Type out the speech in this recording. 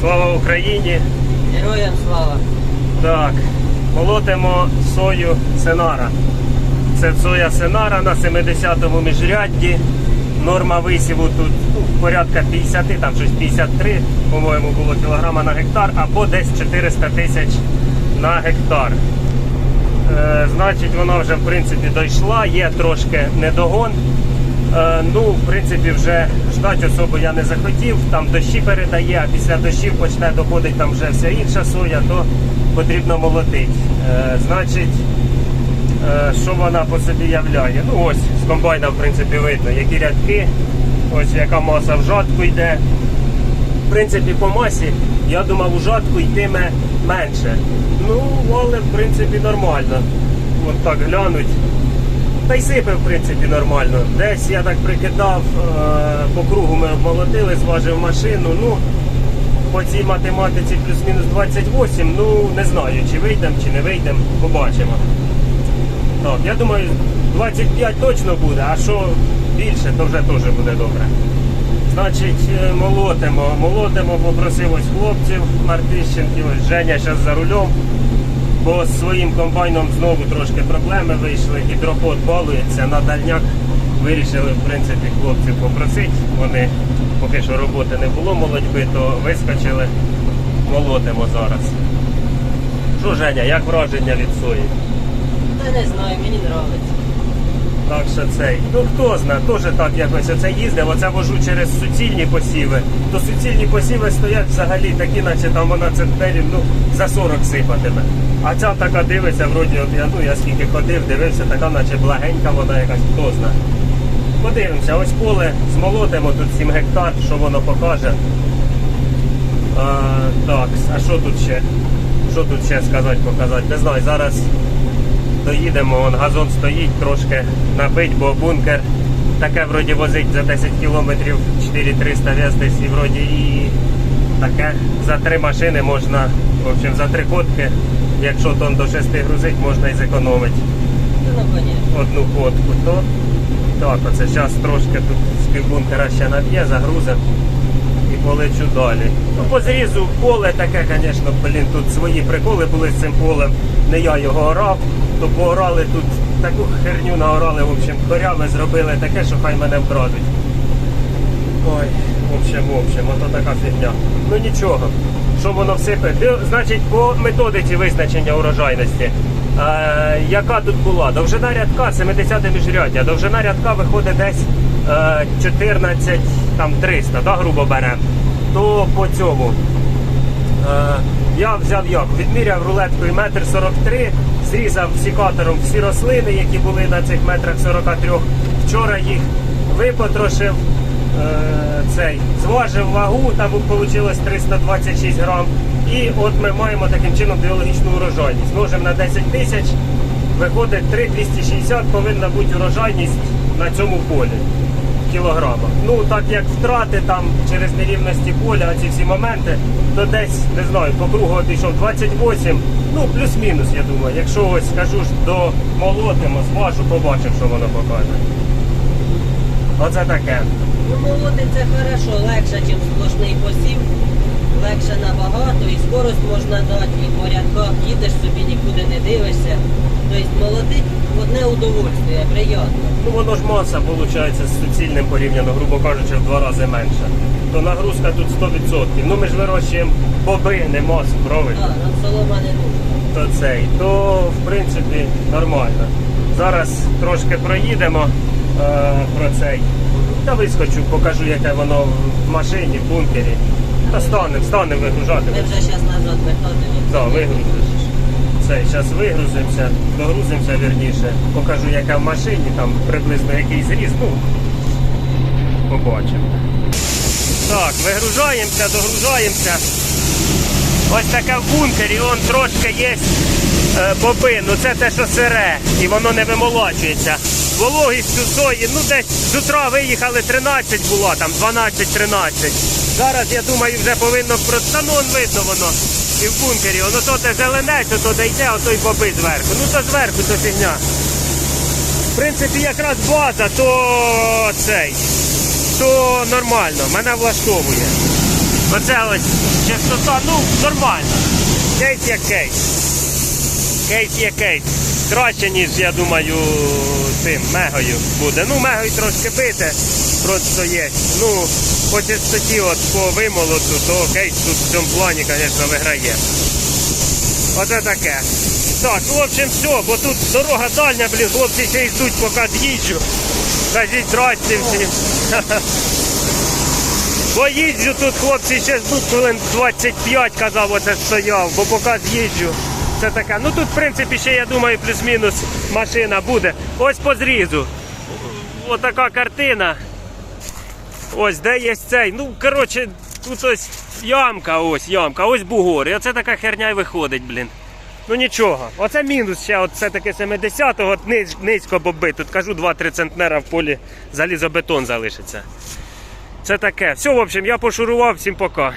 Слава Україні! Героям слава. Так, молотимо сою Сенара. Це соя Сенара на 70-му міжрядді. Норма висіву тут ну, порядка 50, там щось 53, по-моєму, було кілограма на гектар, або десь 400 тисяч на гектар. Е, значить, вона вже в принципі дійшла, є трошки недогон. Е, ну, в принципі, вже ждати особо я не захотів. Там дощі передає, а після дощів почне доходити там вже вся інша соя, то потрібно молотити. Е, значить, е, що вона по собі являє? Ну ось з комбайна, в принципі, видно, які рядки, ось яка маса в жатку йде. В принципі, по масі, я думав, у жатку йтиме менше. Ну, але в принципі нормально. От так глянуть. Та й сипе, в принципі, нормально. Десь я так прикидав, е, по кругу ми обмолотили, зважив машину. Ну, по цій математиці плюс-мінус 28, ну не знаю, чи вийдемо, чи не вийдемо, побачимо. Так, я думаю, 25 точно буде, а що більше, то вже теж буде добре. Значить, е, молотимо. Молотимо, попросив ось хлопців Мартищенків, Женя зараз за рулем. Бо з своїм комбайном знову трошки проблеми вийшли. Гідропод балується на дальняк. Вирішили, в принципі, хлопців попросити. Вони поки що роботи не було молодьби, то вискочили. Молотимо зараз. Що, Женя, як враження від сої? Та не знаю, мені подобається. Так що цей. Ну хто знає, теж так якось оце їздив, оце вожу через суцільні посіви. То суцільні посіви стоять взагалі такі, наче там вона центнерів ну, за 40 сипатиме. А ця така дивиться, вроді, от я, ну, я скільки ходив, дивився, така наче благенька вона якась, хто знає. Подивимося, ось поле змолотимо тут 7 гектар, що воно покаже. А, так, а що тут ще? Що тут ще сказати, показати? Не знаю, зараз доїдемо, вон газон стоїть, трошки набить, бо бункер таке вроді возить за 10 кілометрів 4300 вес десь і вроді і таке за три машини можна, в общем, за три ходки, якщо тон до 6 грузить, можна і зекономити Ну, одну ходку, то так, оце зараз трошки тут з півбункера ще наб'є, загрузимо і полечу далі. Ну, по зрізу поле таке, звісно, блін, тут свої приколи були з цим полем. Не я його орав, то поорали тут таку херню наорали, в общем, корями зробили таке, що хай мене вкрадуть. Ой, в общем, в общем, ото така фігня. Ну нічого, що воно всипе. Значить, по методиці визначення урожайності. Е, яка тут була? Довжина рядка 70 міжряддя. Довжина рядка виходить десь е, 14 там 300, да, грубо беремо. То по цьому. Е, я взяв як? Відміряв рулеткою метр 43, зрізав сікатором всі рослини, які були на цих метрах 43. Вчора їх випотрошив, е, цей, зважив вагу, там вийшло 326 грам. І от ми маємо таким чином біологічну урожайність. Множимо на 10 тисяч, виходить 3,260 повинна бути урожайність на цьому полі кілограма. Ну так як втрати там через нерівності поля, ці всі моменти, то десь не знаю, по кругу от йшов 28, ну плюс-мінус, я думаю. Якщо ось скажу ж до молотимо, зважу, побачимо, що воно покаже. Оце таке. Ну, молотить це хорошо, легше, ніж сплошний посів. Легше набагато і скорость можна дати, і по рядках їдеш собі, нікуди не дивишся. Тобто молотить одне удовольствие, приємно. Ну воно ж маса виходить з суцільним порівняно, грубо кажучи, в два рази менша. То нагрузка тут 100%. Ну ми ж вирощуємо боби, не масу, правильно? Так, нам солома не нужна. То цей, то в принципі нормально. Зараз трошки проїдемо е, про цей. Та вискочу, покажу, яке воно в машині, в бункері. Та станемо, станемо вигружати. Ми вже зараз назад вертатимемо. Да, вигрузиш. Цей, зараз вигрузимося, догрузимося вірніше, покажу, яке в машині, там приблизно який зріз, ну, побачимо. Так, вигружаємося, догружаємося. Ось таке в бункері, он трошки є е, боби, ну це те, що сире, і воно не вимолочується. Вологість у сої, ну десь з утра виїхали 13 було, там 12-13. Зараз, я думаю, вже повинно про та ну, он видно воно. І в бункері, воно то те зелене, то то йде, ото й боби зверху. Ну то зверху, то фігня. В принципі, якраз база, то цей, то нормально, мене влаштовує. Оце ось частота, ну, нормально. Кейс як кейс. Кейс є кейс. Краще, ніж, я думаю, цим мегою буде. Ну, мегою трошки бите, просто є. Ну, по частоті, от по вимолоту, то кейс тут в цьому плані, звісно, виграє. Оце таке. Так, в общем, все, бо тут дорога дальня, блін, хлопці ще йдуть, поки з'їжджу. Кажіть, здрасте всім. Бо їжджу тут, хлопці, ще ждуть хвилин 25, казав, оце стояв, бо поки з'їжджу. Це таке. Ну тут, в принципі, ще, я думаю, плюс-мінус машина буде. Ось по зрізу. Отака картина. Ось, де є цей. Ну, коротше, тут ось ямка, ось ямка, ось бугор. І оце така херня й виходить, блін. Ну нічого. Оце мінус ще, от все-таки 70-го, низько боби. Тут кажу 2-3 центнера в полі залізобетон залишиться. Це таке. Все, в общем, я пошурував, всім пока.